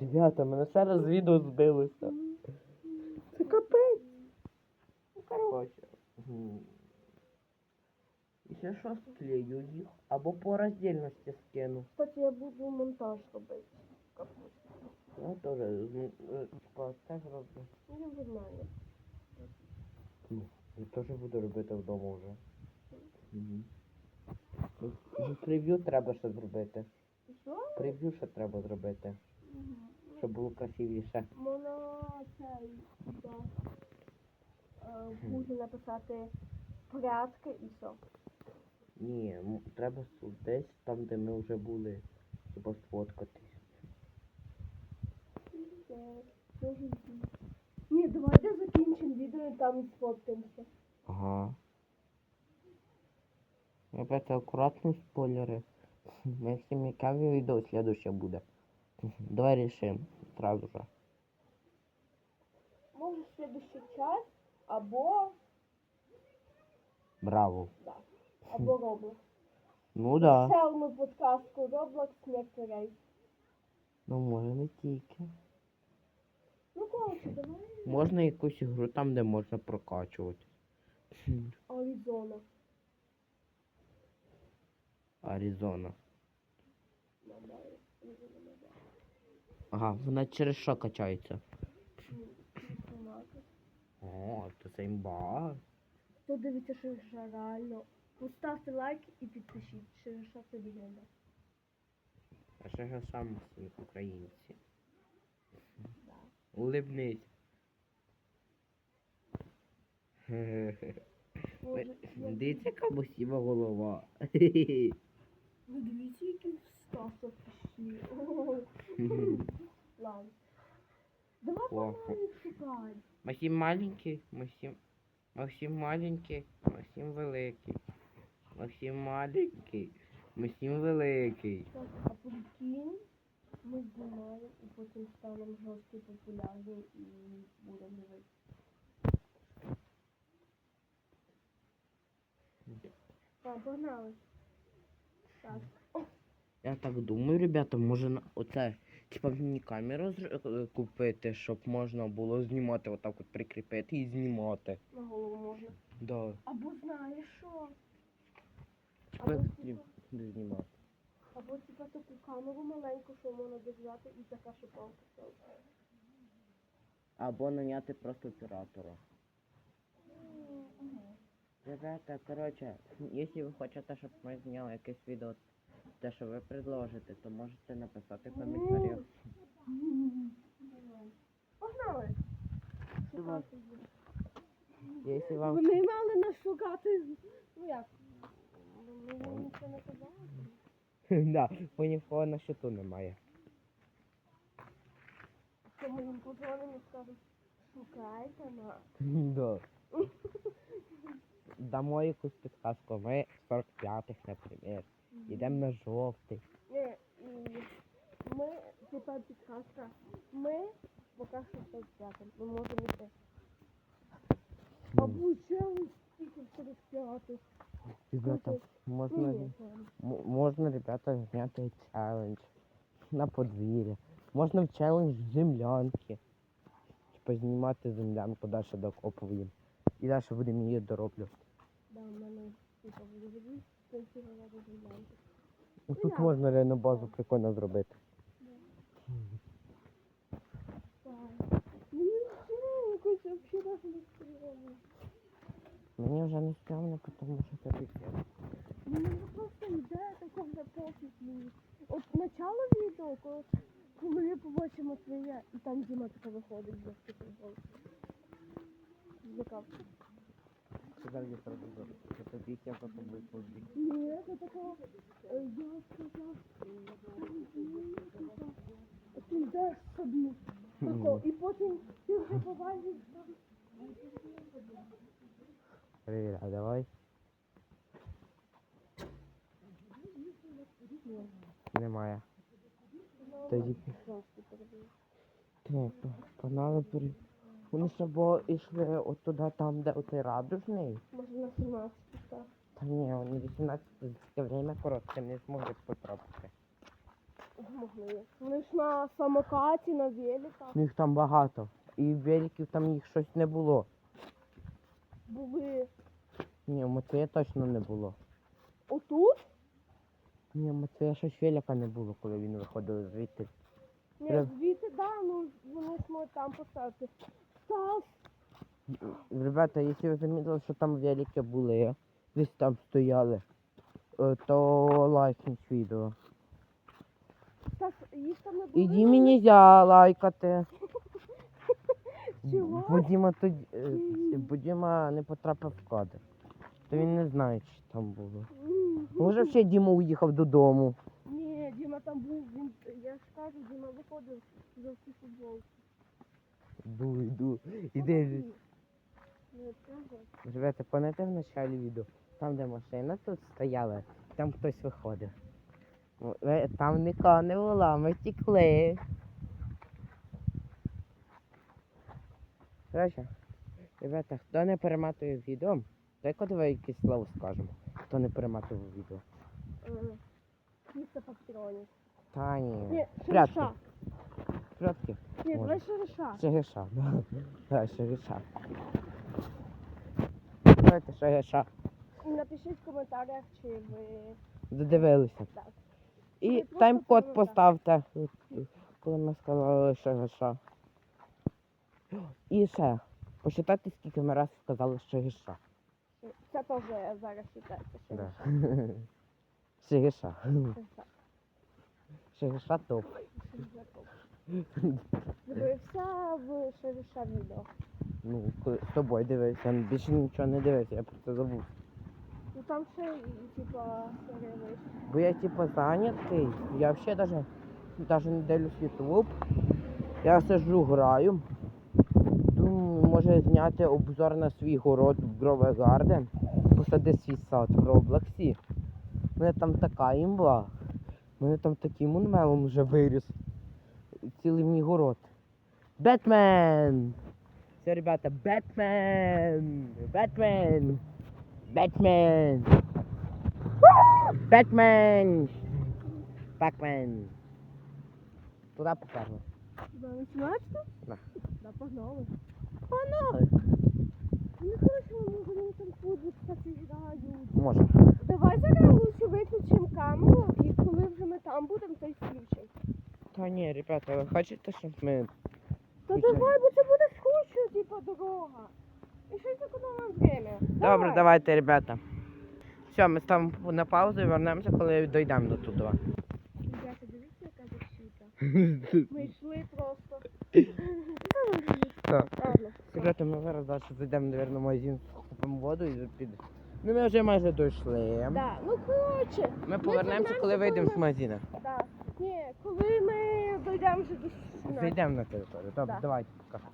Ребята, мене ще раз відео збилося. Це капець. Ну, коротше. м, Якщо що, склею їх, або по роздільності скину. Кстати, я буду монтаж робити. Я теж, ну, е, типа, теж роблю. Знаєте. Ну, Я теж буду робити вдома вже. Угу. Прев'ю треба ще зробити. Прев'ю ще треба зробити, щоб було красивіше. Можна цей е, в Гуглі написати порядки і все. Ні, треба десь там, де ми вже були, щоб сфоткатись. Дуже йти. Ні, давайте закінчимо відео і там сфоткаємося. Ага. Ребята, аккуратно спойлери. Максим, яке відео следующее буде? Давай решим сразу же. Може, следующий час або Браво. да, або Roblox. Ну да. Ще одну подказку Roblox Nectarade. Ну може не тільки. Ну, коротше, давай Можна якусь ігру там, де можна прокачувати. Аризона. Аризона. Ага, вона через що качається? Ну. О, то це імба. Хто дивиться Шириша реально, поставте лайк і підпишіть. Шириша це легенда. А ще ж сам українці. Да. Улибнись. Дивіться, яка босіва голова. Ви дивіться, які в Стаса пішли. Ладно. Давай шукай. Максим маленький, Максим. Максим маленький, Максим великий. Максим маленький, Максим великий. Так, а прикинь, ми знімаємо і потім станемо жорстко популярні і будемо дивитися. Так, погнали. Так. Я так думаю, ребята, може на оце, типа мені камеру зр- е, купити, щоб можна було знімати, отак от прикріпити і знімати. На голову можна. Да. Або знаєш що? Або, зні- типа, знімати. або типа таку камеру маленьку, що можна держати і така шипалка. Або наняти просто оператора. Ребята, короче, если ви хочете, щоб ми зняли якесь відео, те, що ви предложите, то можете написати в коментарях. Погнали! Шукати. Якщо вам Вони мали нас шукати. Ну як? Мені нічого не казали. да, бо ні на счету немає. Що ми їм подзвонимо і скажемо, шукайте нас. Да. Дамо якусь підказку. Ми 45-х, наприклад. Йдемо на жовтий. Ні, і ми, типа підказка, ми поки що все святим. Ми можемо йти. Челендж тільки через п'ятих. Ребята, можна, Ні, м- можна, ребята, зняти челендж на подвір'я. Можна в челендж землянки. Типа знімати землянку, далі докопуємо. І далі будемо її дороблювати. Да, в мене говорять землянки. Ну, Тут можна реально базу прикольно зробити. Мені стрімно. Мені вже не стрімно, тому що це пиздец. Мені просто йде тако вже пофіг мені. От начало відео, коли, ми побачимо твоє, і там Діма така виходить за футбол. Злякав. Сказав, я сразу що тобі я за тобою побіг. Ні, це такого, е, я сказав, а ти йдеш собі. І потім ти вже побачиш, що Привіт, а давай. Немає. Тоді так, погнали при. Вони ще бо йшли от туди, там, де оцей радужний. Може на 17 так. Та ні, вони 18 таке время коротке, не зможуть потрапити. Змогли. Вони ж на самокаті, на великах їх там багато. І великів там їх щось не було. були Ні, у Матвія точно не було. отут. Ні, у Матвія щось велика не було, коли він виходив звідти. Ні, звідти, да, ну вони ж можуть там поставити. Стас, Ребята, якщо ви замітили, що там великі були, десь там стояли, е, то лайкніть відео. Стас, їх там не було. І Дімі нельзя лайкати. Чого? Бо Діма, тоді, е, бо Діма не потрапив в кадр. То він не знає, що там було. Може ще Діма уїхав додому. Ні, Діма там був, він, я ж кажу, Діма виходив в жовтій футболці. Йду, йду. Іди. Ребята, пам'ятаєте в началі відео? Там, де машина тут стояла, там хтось виходив. О, е, Там нікого не було, ми втекли. Короче, ребята, хто не перематує відео, дай давай якесь слово скажемо. Хто не перематує відео. Е, Місце патронів. Та Ні. Прятки. Прятки. Ні, давай шереша. Шагиша. Да, шагиша. Давайте шагиша. І напишіть в коментарях, чи ви Додивилися. так. І тайм-код поставте, коли ми сказали шагиша. І ще. Посчитайте, скільки ми раз сказали шагиша. Це теж зараз читається. Да. Шагиша. Шереша. Шагиша топ. Дивився в шереша відео. Ну, з тобою дивився, більше нічого не дивився, я про це забув. Ну там ще і типа серія. Бо я типу зайнятий, я взагалі даже, даже не дивлюсь YouTube. Я сижу, граю. Думаю, може зняти обзор на свій город в Grove Garden. Посади свій сад в Роблоксі. У мене там така імба. У мене там таким мунмелом вже виріс. Цілий мій город. Бетмен! Все, ребята, Бетмен! Бетмен! Бетмен! Бетмен! Бетмен! Туди поперли. Да, 18? Да. Да, погнали. Погнали! Ну, хорошо, ми будемо там футбол, кстати, грають. Може. Давай зараз лучше виключимо камеру, і коли вже ми там будемо, то й включимо. Та ні, ребята, ви хочете, щоб ми. Та давай, бо це дорога. І щось економимо время. Добре, давайте, ребята. Все, ми ставимо на паузу і вернемося, коли дійдемо до туди. Ребята, дивіться, яка защита. Ми йшли просто. Так. Ладно. Ребята, ми зараз далі зайдемо, мабуть, в магазин, купимо воду і підемо. Ну ми вже майже дійшли. Да, ну коротше. Ми повернемося, коли вийдемо з магазину. Да. Ні, коли ми дійдемо вже до 17. Зайдемо на територію. Добре, Да. давайте пока.